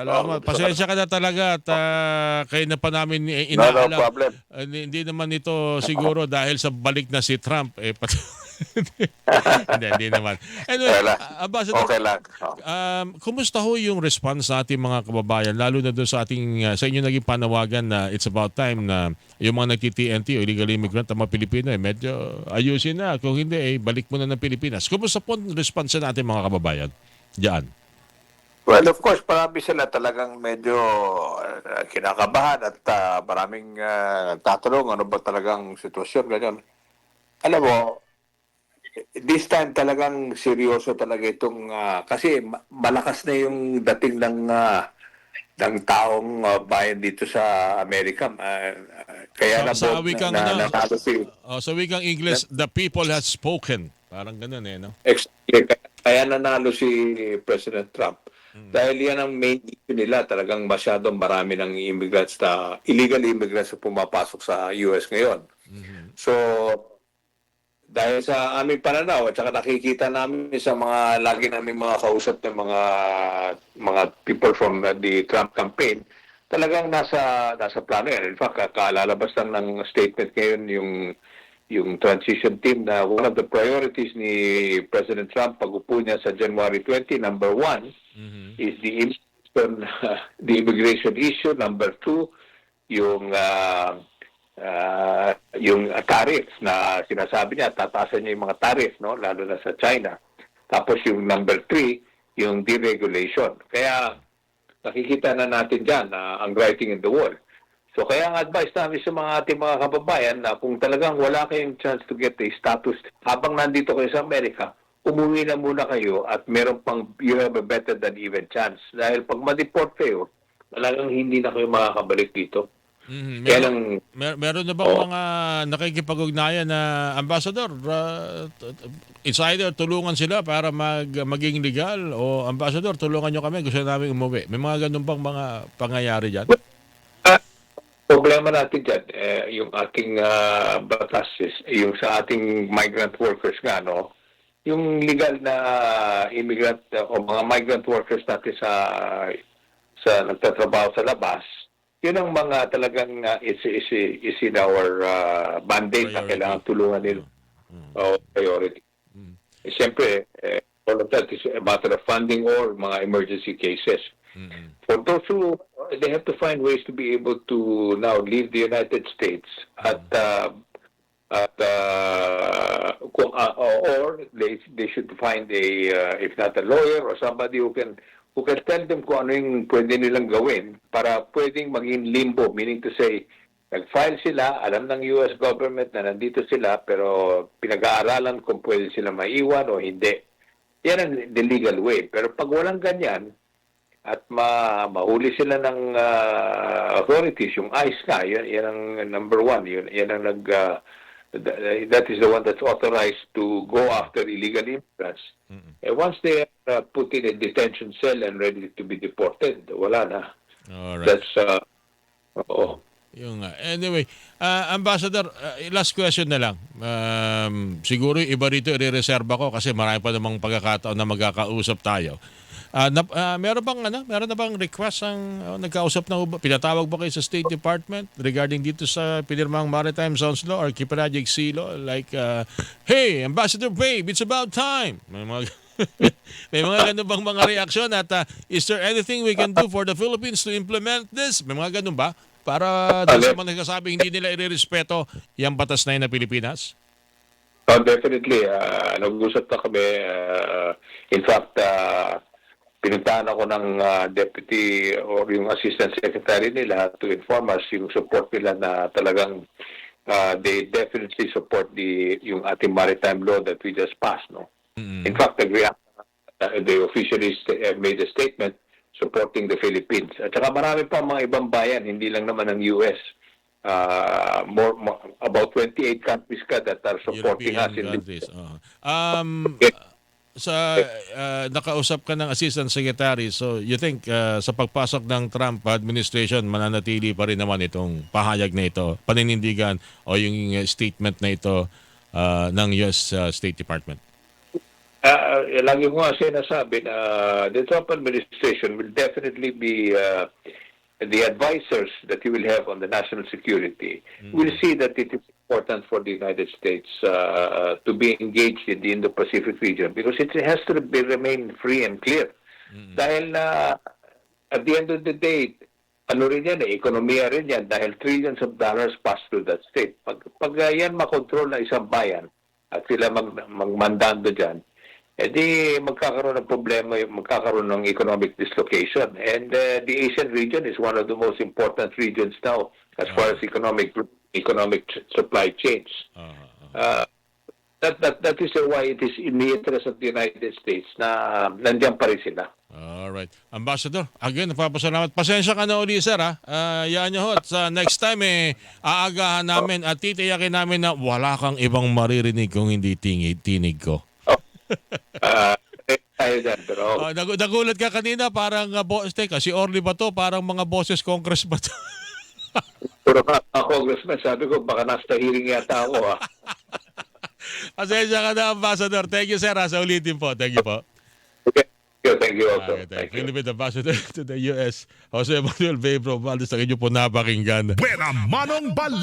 Salamat. Pasensya ka na talaga at ah, kayo na pa namin i- No, no inaalam. problem. Ah, hindi, naman ito siguro dahil sa balik na si Trump. Eh, pat- hindi, hindi naman. Anyway, Ambassador, Okay lang. Oh. Um, kumusta ho yung response sa ating mga kababayan lalo na doon sa ating uh, sa inyo naging panawagan na it's about time na yung mga nagti-TNT o illegal immigrant ang mga Pilipino eh medyo ayusin na kung hindi eh balik mo na ng Pilipinas. Kumusta po ang response sa ating mga kababayan? Diyan. Well, of course, marami sila talagang medyo uh, kinakabahan at uh, maraming uh, tatanong ano ba talagang sitwasyon, ganyan. Alam mo, this time talagang seryoso talaga itong, uh, kasi ma- malakas na yung dating ng, uh, ng taong uh, bayan dito sa Amerika. Uh, kaya na, Sa- wikang na, ano? natalo si, Oh, sa wikang English, the people has spoken. Parang ganun eh, no? Exactly. Kaya nanalo si President Trump. Dahil yan ang main issue nila. Talagang masyadong marami ng immigrants na, illegal immigrants na pumapasok sa US ngayon. So, dahil sa aming pananaw at saka nakikita namin sa mga lagi namin mga kausap ng mga mga people from uh, the Trump campaign, talagang nasa nasa plano yan. In fact, kalalabas lang ng statement ngayon yung yung transition team na one of the priorities ni President Trump pag upo niya sa January 20, number one, is the immigration, the immigration issue. Number two, yung uh, uh, yung tariffs na sinasabi niya, tataasan niya yung mga tariff, no? lalo na sa China. Tapos yung number three, yung deregulation. Kaya nakikita na natin dyan na ang writing in the wall. So kaya ang advice namin sa mga ating mga kababayan na kung talagang wala kayong chance to get a status habang nandito kayo sa Amerika, umuwi na muna kayo at meron pang you have a better than even chance. Dahil pag ma-deport kayo, talagang hindi na kayo makakabalik dito. Mhm. Kaya Meron, lang, mer- meron na bang Oo. mga nakikipag-ugnayan na ambassador? uh, it's either tulungan sila para mag maging legal o ambassador tulungan nyo kami gusto namin umuwi. May mga ganun bang mga pangyayari diyan? Problema natin dyan, eh, yung ating ah, batas, is- yung sa ating migrant workers nga, no? Yung legal na immigrant uh, o mga migrant workers natin sa sa nagtatrabaho sa labas, yun ang mga talagang uh, is, is, is in our uh, mandate na Priority. kailangan tulungan nila. O priority. Eh, Siyempre, eh, all of that is a matter of funding or mga emergency cases. For those who, they have to find ways to be able to now leave the United States at, uh, at uh, uh, or they, they should find a, uh, if not a lawyer or somebody who can who can tell them kung ano yung pwede nilang gawin para pwedeng maging limbo, meaning to say, nag-file sila, alam ng US government na nandito sila, pero pinag-aaralan kung pwede sila maiwan o hindi. Yan ang the legal way. Pero pag walang ganyan, at ma mahuli sila ng ah, authorities, yung ICE nga, yan, yan ang number one, yun, yan ang nag, th- that is the one that's authorized to go after illegal immigrants. And once they are uh, put in a detention cell and ready to be deported, wala na. Alright. That's, uh, oo. Yung nga. Anyway, ah, Ambassador, ah, last question na lang. Um, siguro iba rito i-reserve ko kasi marami pa namang pagkakataon na magkakausap tayo. Ah, nap- ah, meron bang ano, meron na bang request ang oh, nagkausap na ba? Pinatawag ba kayo sa State Department regarding dito sa pinirmang Maritime Zones Law or Kiparajik Sea Law like uh, hey, Ambassador Babe, it's about time. May mga May mga ganun bang mga reaksyon at uh, is there anything we can do for the Philippines to implement this? May mga ganun ba? Para doon sa mga nagsasabing hindi nila irerespeto yung batas na yun na Pilipinas? Oh, definitely. Uh, nag-usap na kami. uh, in fact, uh, pinuntahan ako ng uh, deputy or yung assistant secretary nila to inform us yung support nila na talagang uh, they definitely support the yung ating maritime law that we just passed. No? In fact, agree, uh, they officially sta- uh, made a statement supporting the Philippines. At saka marami pa mga ibang bayan, hindi lang naman ng US. Uh, more, more about 28 countries ka that are supporting us European in this. countries. oo. Um, Okay. Sa uh, nakausap ka ng assistant secretary so you think uh, sa pagpasok ng Trump administration mananatili pa rin naman itong pahayag na ito paninindigan o yung uh, statement na ito uh, ng US uh, State Department? Uh, lagi ko nga sinasabi na the Trump administration will definitely be uh, the advisors that he will have on the national security. Will see that it is important for the United States uh, to be engaged in the Indo-Pacific region because it has to be remain free and clear. Dahil na at the end of the day, ano rin yan eh, ekonomiya rin yan dahil trillions of dollars pass through that state. Pag, pag uh, yan makontrol ng isang bayan at sila mag, magmandando dyan, edi magkakaroon ng problema, magkakaroon ng economic dislocation. And uh, the Asian region is one of the most important regions now as far as economic economic supply chains. Ah, ah. Uh, that, that, that is why it is in the interest of the United States na uh, nandiyan pa rin sila. Alright. Ambassador, again, napapasalamat. Pasensya ka na uli, sir, ha? Uh, yan nyo, ho. Sa next time, eh, aagahan namin at titiyakin namin na wala kang ibang maririnig kung hindi tingi, tinig ko. Uh, tayo dyan, pero Uh, nag- nagulat ka kanina, parang uh, boss, teka, si Orly ba to? Parang mga bosses congress ba to? Pero ka, uh, congressman, sabi ko, baka nasa hearing yata ako, ha? Pasensya ka na, Ambassador. Thank you, sir, ha? Sa ulitin po. Thank you po. Okay. Thank you, thank you also. Okay, thank Thank you. you. Philippine Ambassador to the US, Jose Manuel Vebro Valdez, na inyo po napakinggan. Buena Manong Bal